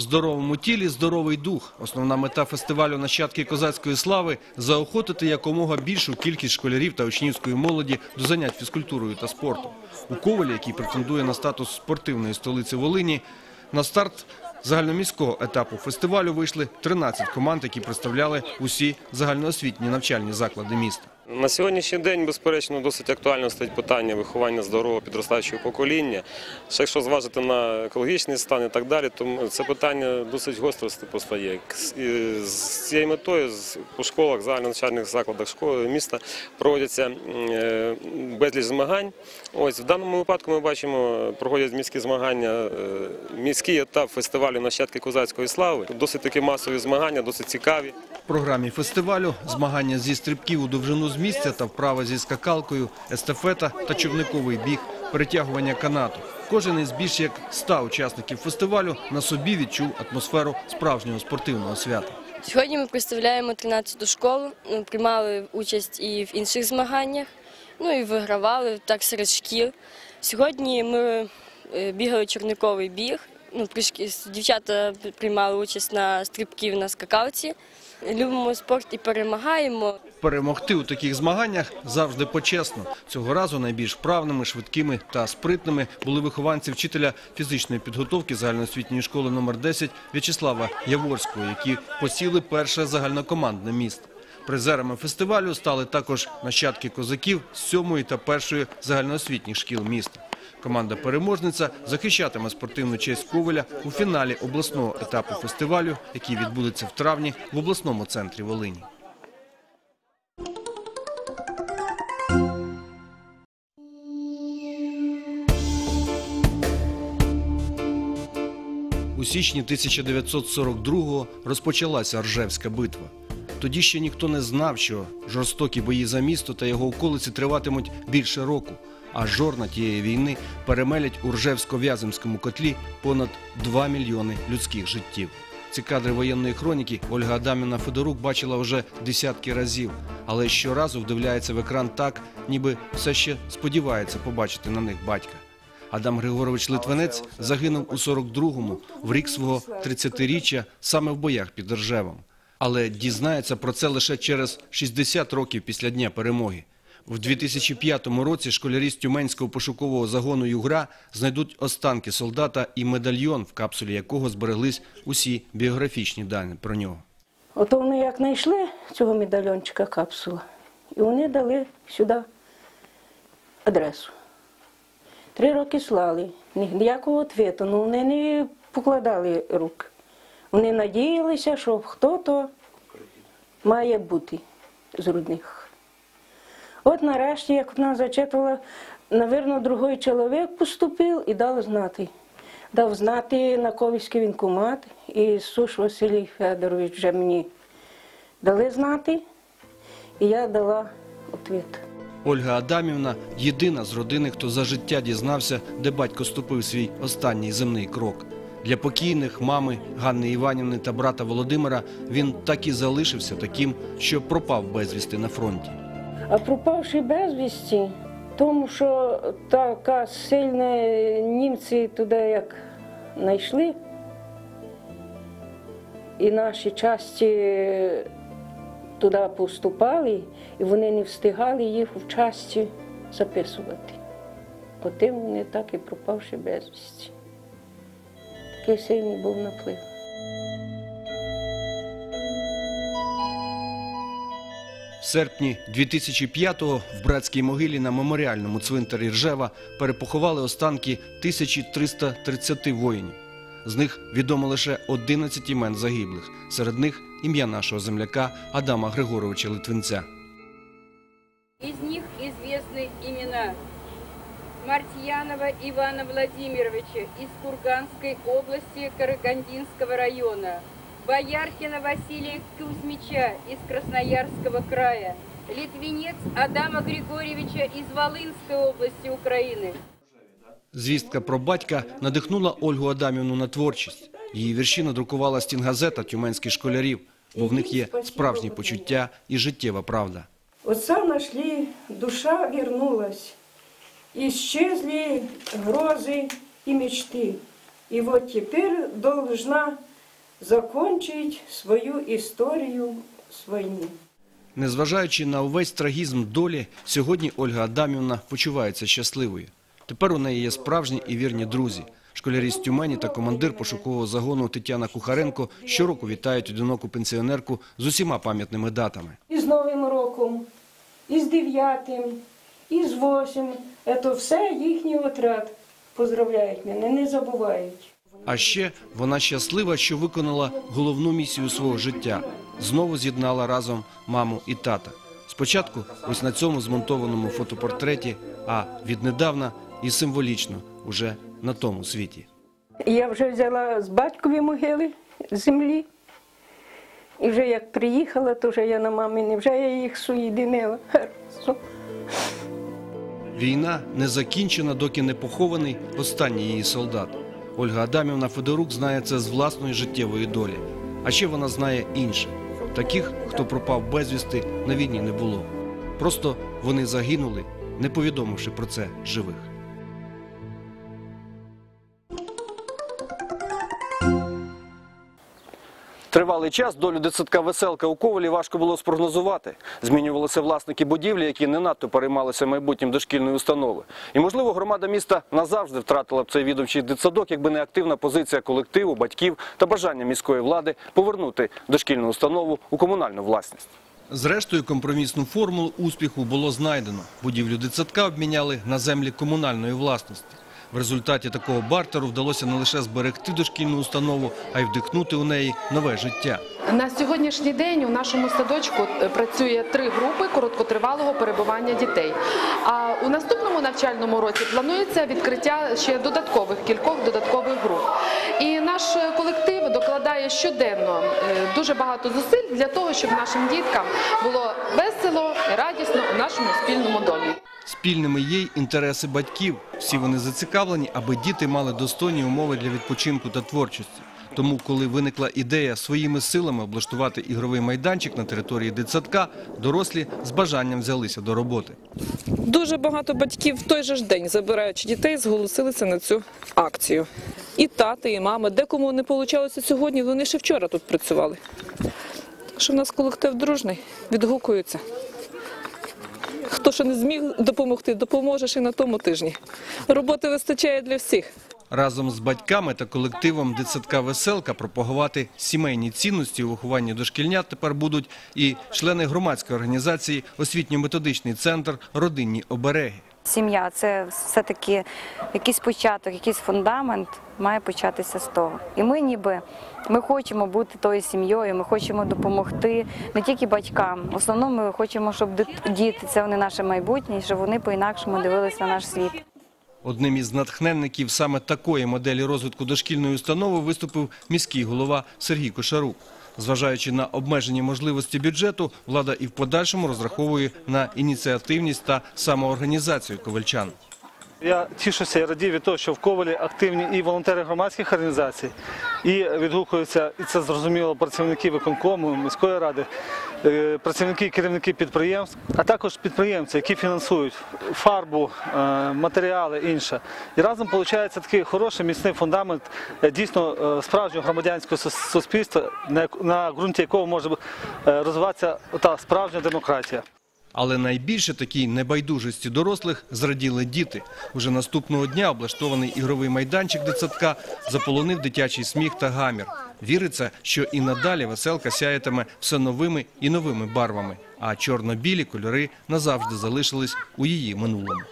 В здоровому тілі здоровий дух. Основна мета фестивалю «Нащадки козацької слави» – заохотити якомога більшу кількість школярів та учнівської молоді до занять фізкультурою та спортом. У Ковелі, який претендує на статус спортивної столиці Волині, на старт загальноміського етапу фестивалю вийшли 13 команд, які представляли усі загальноосвітні навчальні заклади міста. На сьогоднішній день, безперечно, досить актуально стоїть питання виховання здорового підростаючого покоління. Ще якщо зважити на екологічний стан і так далі, то це питання досить гостро постає. З- цією метою по школах, загальноначальних закладах школи міста проводяться е, безліч змагань. Ось в даному випадку ми бачимо, проходять міські змагання, е, міський етап фестивалю нащадки козацької слави. Досить такі масові змагання, досить цікаві. В програмі фестивалю змагання зі стрибків у довжину з місця та вправи зі скакалкою, естафета та човниковий біг, перетягування канату. Кожен із більш як 100 учасників фестивалю на собі відчув атмосферу справжнього спортивного свята. Сьогодні ми представляємо 13-ту школу, приймали участь і в інших змаганнях, ну і вигравали так серед шкіл. Сьогодні ми е, бігали чорниковий біг. Ну, дівчата приймали участь на стрибків на скакалці. Любимо спорт і перемагаємо. Перемогти у таких змаганнях завжди почесно. Цього разу найбільш вправними, швидкими та спритними були вихованці вчителя фізичної підготовки загальноосвітньої школи номер 10 В'ячеслава Яворського, які посіли перше загальнокомандне місто. Призерами фестивалю стали також нащадки козаків з сьомої та першої загальноосвітніх шкіл міста. Команда переможниця захищатиме спортивну честь Ковеля у фіналі обласного етапу фестивалю, який відбудеться в травні в обласному центрі Волині. Січні 1942-го розпочалася Ржевська битва. Тоді ще ніхто не знав, що жорстокі бої за місто та його околиці триватимуть більше року, а жорна тієї війни перемелять у Ржевсько-В'яземському котлі понад 2 мільйони людських життів. Ці кадри воєнної хроніки Ольга Адамівна Федорук бачила вже десятки разів, але щоразу вдивляється в екран так, ніби все ще сподівається побачити на них батька. Адам Григорович Литвинець загинув у 42-му, в рік свого 30-річчя, саме в боях під Ржевом. Але дізнається про це лише через 60 років після Дня перемоги. В 2005 році школярі з Тюменського пошукового загону «Югра» знайдуть останки солдата і медальйон, в капсулі якого збереглись усі біографічні дані про нього. Ото вони як знайшли цього медальйончика капсула, і вони дали сюди адресу. Три роки слали, ніякого відповіді, ну вони не покладали рук. Вони надіялися, що хто-то має бути з рудних. От нарешті, як вона зачитувала, навірно, другий чоловік поступив і дав знати. Дав знати на Ковівський вінкомат, і Суш Василій Федорович вже мені дали знати, і я дала відповідь. Ольга Адамівна – єдина з родини, хто за життя дізнався, де батько ступив свій останній земний крок. Для покійних мами Ганни Іванівни та брата Володимира він так і залишився таким, що пропав безвісти на фронті. А пропавши безвісті, тому що така сильна німці туди як знайшли, і наші часті туди поступали, і вони не встигали їх в часті записувати. Потім вони так і пропавши безвісті. Такий сильний був наплив. В серпні 2005-го в братській могилі на меморіальному цвинтарі Ржева перепоховали останки 1330 воїнів. З них відомо лише 11 імен загиблих. Серед них ім'я нашого земляка Адама Григоровича Литвинця. Из них известны имена Мартьянова Ивана Владимировича из Курганской области Карагандинского района, Бояркина Василия Кузьмича из Красноярского края, Литвинец Адама Григорьевича из Волынской области Украины. Звістка про батька надихнула Ольгу Адамівну на творчість. Її вірші надрукувала стінгазета тюменських школярів, бо в них є справжні почуття і життєва правда. Отца нашли, душа вернулась, исчезли грозы и мечты. И вот теперь должна закінчують свою історію з війни. Незважаючи на увесь трагізм долі, сьогодні Ольга Адамівна почувається щасливою. Тепер у неї є справжні і вірні друзі. Школярі з Тюмені та командир пошукового загону Тетяна Кухаренко щороку вітають одиноку пенсіонерку з усіма пам'ятними датами. І з Новим роком, і з дев'ятим, і з восьмим. Це все їхній отряд. Поздравляють мене, не забувають. А ще вона щаслива, що виконала головну місію свого життя знову з'єднала разом маму і тата. Спочатку ось на цьому змонтованому фотопортреті, а віднедавна і символічно уже на тому світі. Я вже взяла з батькові могили землі. І вже як приїхала, то вже я на мамині, вже я їх соєдинила. Хорошо. Війна не закінчена, доки не похований останній її солдат. Ольга Адамівна Федорук знає це з власної життєвої долі. А ще вона знає інше. Таких, хто пропав безвісти, на війні не було. Просто вони загинули, не повідомивши про це живих. Тривалий час долю дитсадка веселка у Ковалі важко було спрогнозувати. Змінювалися власники будівлі, які не надто переймалися майбутнім дошкільної установи. І, можливо, громада міста назавжди втратила б цей відомчий дитсадок, якби не активна позиція колективу, батьків та бажання міської влади повернути дошкільну установу у комунальну власність. Зрештою, компромісну формулу успіху було знайдено. Будівлю дитсадка обміняли на землі комунальної власності. В результаті такого бартеру вдалося не лише зберегти дошкільну установу, а й вдихнути у неї нове життя. На сьогоднішній день у нашому садочку е, працює три групи короткотривалого перебування дітей. А у наступному навчальному році планується відкриття ще додаткових кількох додаткових груп. І наш колектив докладає щоденно е, дуже багато зусиль для того, щоб нашим діткам було весело і радісно у нашому спільному домі. Спільними є й інтереси батьків. Всі вони зацікавлені, аби діти мали достойні умови для відпочинку та творчості. Тому, коли виникла ідея своїми силами облаштувати ігровий майданчик на території дитсадка, дорослі з бажанням взялися до роботи. Дуже багато батьків в той же ж день, забираючи дітей, зголосилися на цю акцію. І тати, і мами. Декому не вийшло сьогодні, вони ще вчора тут працювали. Що в нас колектив дружний, відгукується. Хто ще не зміг допомогти, допоможе ще й на тому тижні. Роботи вистачає для всіх. Разом з батьками та колективом дитсадка «Веселка» пропагувати сімейні цінності у вихованні дошкільнят тепер будуть і члени громадської організації «Освітньо-методичний центр Родинні обереги». Сім'я це все-таки якийсь початок, якийсь фундамент має початися з того. І ми ніби ми хочемо бути тою сім'єю, ми хочемо допомогти не тільки батькам. В основному ми хочемо, щоб діти це вони наше майбутнє, щоб вони по-інакшому дивилися на наш світ. Одним із натхненників саме такої моделі розвитку дошкільної установи виступив міський голова Сергій Кошарук. Зважаючи на обмежені можливості бюджету, влада і в подальшому розраховує на ініціативність та самоорганізацію ковальчан. Я тішуся і радію від того, що в Ковалі активні і волонтери громадських організацій, і відгукуються, і це зрозуміло, працівники виконкому, міської ради, працівники і керівники підприємств, а також підприємці, які фінансують фарбу, е, матеріали інше. І разом виходить такий хороший міцний фундамент е, дійсно е, справжнього громадянського суспільства, на ґрунті якого може е, розвиватися та справжня демократія. Але найбільше такій небайдужості дорослих зраділи діти. Уже наступного дня облаштований ігровий майданчик дитсадка заполонив дитячий сміх та гамір. Віриться, що і надалі веселка сяятиме все новими і новими барвами, а чорно-білі кольори назавжди залишились у її минулому.